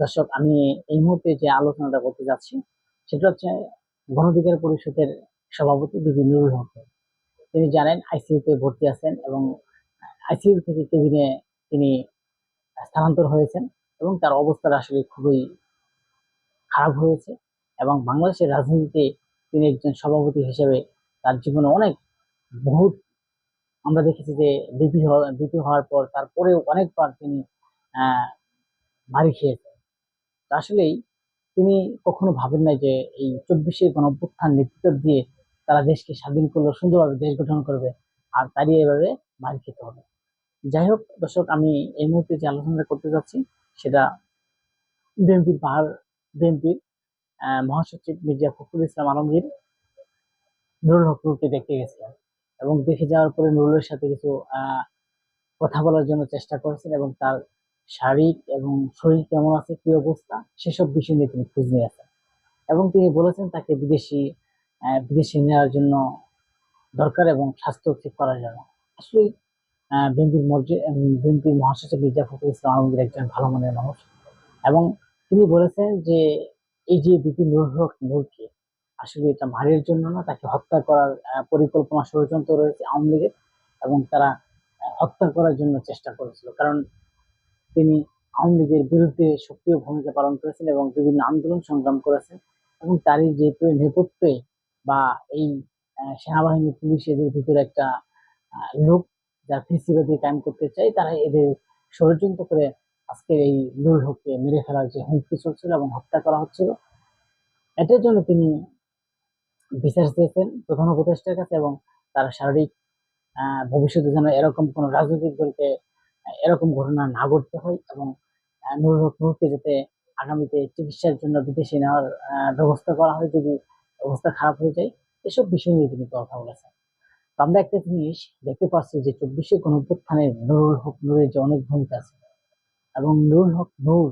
দর্শক, আমি এই মুহূর্তে যে আলোচনাটা করতে যাচ্ছি, সেটা হচ্ছে গণধিকার পরিষদের সভাপতি বিপি নুরুল হক। তিনি জানেন আইসিইউতে ভর্তি আছেন এবং আইসিইউ থেকে কেবিনে তিনি স্থানান্তর হয়েছেন এবং তার অবস্থাটা আসলে খুবই খারাপ হয়েছে এবং বাংলাদেশের রাজনীতিতে তিনি একজন সভাপতি হিসেবে তার জীবনে অনেক বহুত আমরা দেখেছি যে বিপি বিপি হওয়ার পর তারপরেও অনেকবার তিনি মারি খেয়েছেন। আসলেই তিনি কখনো ভাবেন নাই যে এই চব্বিশে গণঅভ্যুত্থান নেতৃত্ব দিয়ে তারা দেশকে স্বাধীন করল, সুন্দরভাবে দেশ গঠন করবে আর তারই এভাবে মারি খেতে হবে। যাই হোক দর্শক, আমি এই মুহূর্তে যে আলোচনাটা করতে যাচ্ছি, সেটা বিএনপির পাহাড়, বিএনপির মহাসচিব মির্জা ফখরুল ইসলাম আলমগীর, নুরুল হক নুরকে দেখতে গেছিলেন এবং দেখে যাওয়ার পরে নুরুলের সাথে কিছু কথা বলার জন্য চেষ্টা করেছেন এবং তার শারীরিক এবং শরীর কেমন আছে, কি অবস্থা, সেসব বিষয় নিয়ে তিনি খোঁজ নিয়েছেন এবং তিনি বলেছেন তাকে বিদেশি বিদেশে নেওয়ার জন্য দরকার এবং স্বাস্থ্য ঠিক করার জন্য। আসলে বিএনপির মর্যাদা বিএনপির মহাসচিব মির্জা ফখরুল ইসলাম আলমগীর একজন ভালো মনের মানুষ। এবং তিনি বলেছেন যে, এই যে বিপি নূর হক নূরকে আসলে এটা মারের জন্য না, তাকে হত্যা করার পরিকল্পনা ষড়যন্ত্র রয়েছে আওয়ামী লীগের এবং তারা হত্যা করার জন্য চেষ্টা করেছিল। কারণ তিনি আওয়ামী লীগের বিরুদ্ধে সক্রিয় ভূমিকা পালন করেছেন এবং বিভিন্ন আন্দোলন সংগ্রাম করেছেন এবং তারই যেহেতু নেপথ্যে বা এই সেনাবাহিনী পুলিশ এদের ভিতরে একটা লোক যারা ফেসিবাদী কায়েম করতে চাই তারা এদের ষড়যন্ত্র করে আজকের এই হককে মেরে ফেলার যে হুমকি চলছিল এবং হত্যা করা হচ্ছিল, এটার জন্য তিনি বিচার চেয়েছেন প্রধান উপদেষ্টার কাছে এবং তার শারীরিক ভবিষ্যতে যেন এরকম কোনো রাজনৈতিক দলকে এরকম ঘটনা না ঘটতে হয় এবং নুরুল যাতে আগামীতে চিকিৎসার জন্য বিদেশে নেওয়ার ব্যবস্থা করা হয় যদি অবস্থা খারাপ হয়ে যায়, এসব বিষয় নিয়ে তিনি কথা বলেছেন। তো আমরা একটা জিনিস দেখতে পাচ্ছি যে চব্বিশে গণঅভ্যুত্থানে নুরুল হক নূরের যে অনেক ভূমিকা আছে এবং নুরুল হক নূর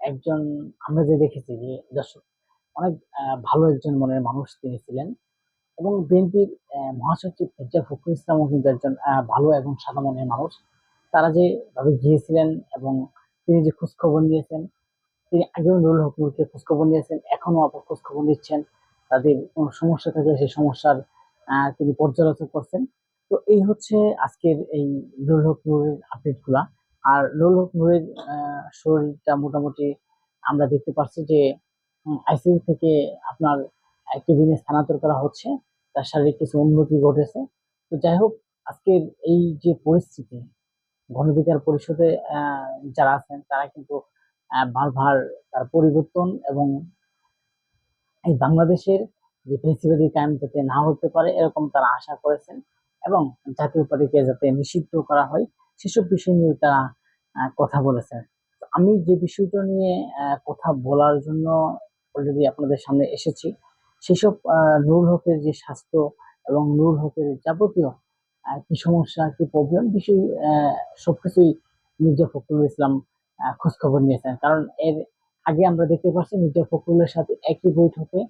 একজন, আমরা যে দেখেছি যে দর্শক, অনেক ভালো একজন মনের মানুষ তিনি ছিলেন এবং বিএনপির মহাসচিব মির্জা ফখরুল ইসলামও কিন্তু একজন ভালো এবং সাদা মনের মানুষ। তারা যে ভাবে গিয়েছিলেন এবং তিনি যে খোঁজখবর নিয়েছেন তিনি আগেও নুরুল হক নূরকে খোঁজখবর নিয়েছেন এখনও আবার খোঁজখবর নিচ্ছেন। তাদের কোনো সমস্যা থাকলে সেই সমস্যার তিনি পর্যালোচনা করছেন। তো এই হচ্ছে আজকের এই নুরুল হক নূরের আপডেট আর নুরুল হক নূরের আহ, শরীরটা মোটামুটি আমরা দেখতে পাচ্ছি যে আইসিইউ থেকে আপনার কেবিনে স্থানান্তর করা হচ্ছে। তার শারীরিক কিছু উন্নতি ঘটেছে। তো যাই হোক আজকের এই যে পরিস্থিতি গণধিকার পরিষদে যারা আছেন, তারা কিন্তু বারবার তার পরিবর্তন এবং এই বাংলাদেশের যে ফেসিবাদী কায়েম যাতে না হতে পারে, এরকম তারা আশা করেছেন এবং জাতীয় পার্টিকে যাতে নিষিদ্ধ করা হয়, সেসব বিষয় নিয়ে তারা কথা বলেছেন। আমি যে বিষয়টা নিয়ে কথা বলার জন্য অলরেডি আপনাদের সামনে এসেছি, সেসব নুরুল হকের যে স্বাস্থ্য এবং নুরুল হকের যাবতীয় কি সমস্যা, কি প্রবলেম বিষয় সবকিছুই মির্জা ফখরুল ইসলাম খোঁজখবর নিয়েছেন। কারণ এর আগে আমরা দেখতে পাচ্ছি মির্জা ফখরুলের সাথে একই বৈঠকে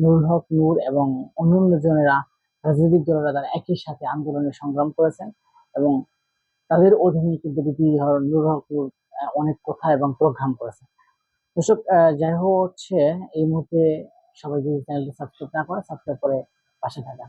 নুরুল হক, নূর এবং অন্যান্য জনেরা রাজনৈতিক দলেরা তারা একই সাথে আন্দোলনে সংগ্রাম করেছেন এবং তাদের অধীনে কিন্তু নুরুল হক, নূর অনেক কথা এবং প্রোগ্রাম করেছেন। দর্শক যাই হোক হচ্ছে, এই মুহূর্তে সবাই যদি চ্যানেলটি সাবস্ক্রাইব না করে, সাবস্ক্রাইব করে পাশে থাকা।